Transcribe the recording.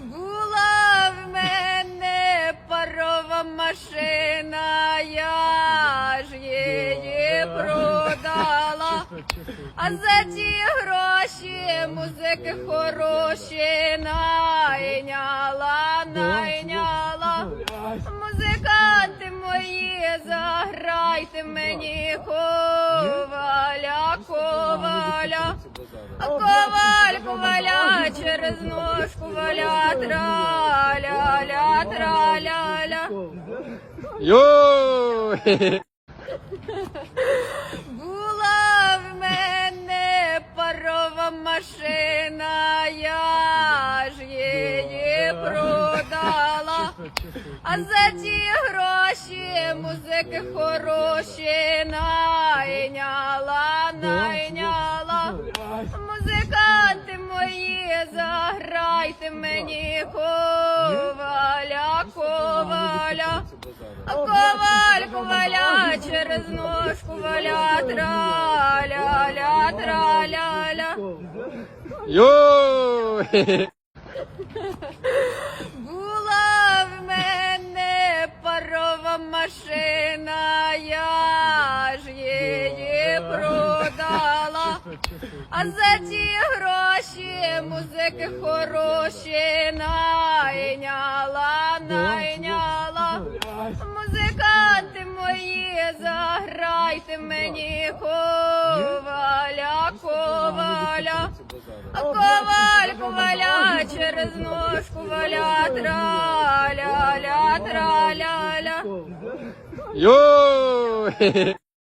Була в мене парова машина, я ж її продала. А за ті гроші музики хороші найняла, найняла. Музиканти мої, заграйте мені коваля, коваля. Коваль, коваля, через ножку валя, траля-ля, траля-ля. Йой! Була в мене парова машина, я ж її продала. А за ті гроші музики хороші найняла, найняла. Музиканти мої, заграйте мені коваля, коваля. Коваль, коваля, через ножку валя, траля-ля, траля-ля. Йой! Була А за ті гроші музики хороші найняла, найняла. Музиканти мої, заграйте мені коваля, коваля. Коваль, коваля, через ножку валя, траля-ля, траля-ля. Йой!